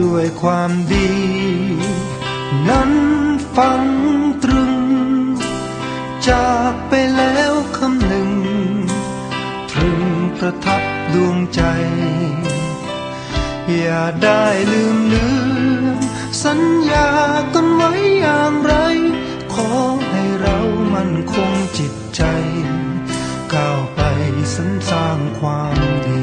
ด้วยความดี นั้นฟังตรึง จากไปแล้วคำหนึ่ง ตรึงประทับดวงใจ อย่าได้ลืมเลือนสัญญากันไว้อย่างไร ขอให้เรามันคงจิตใจ ก้าวไปสรรสร้างความดี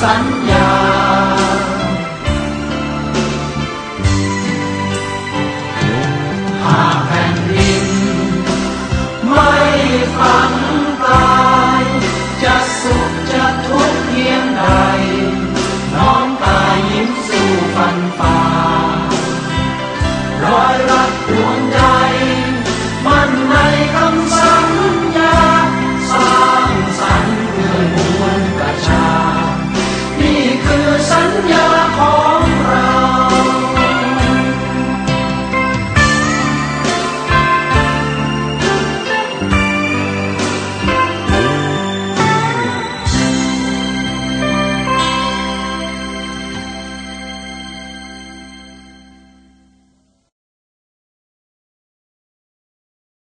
San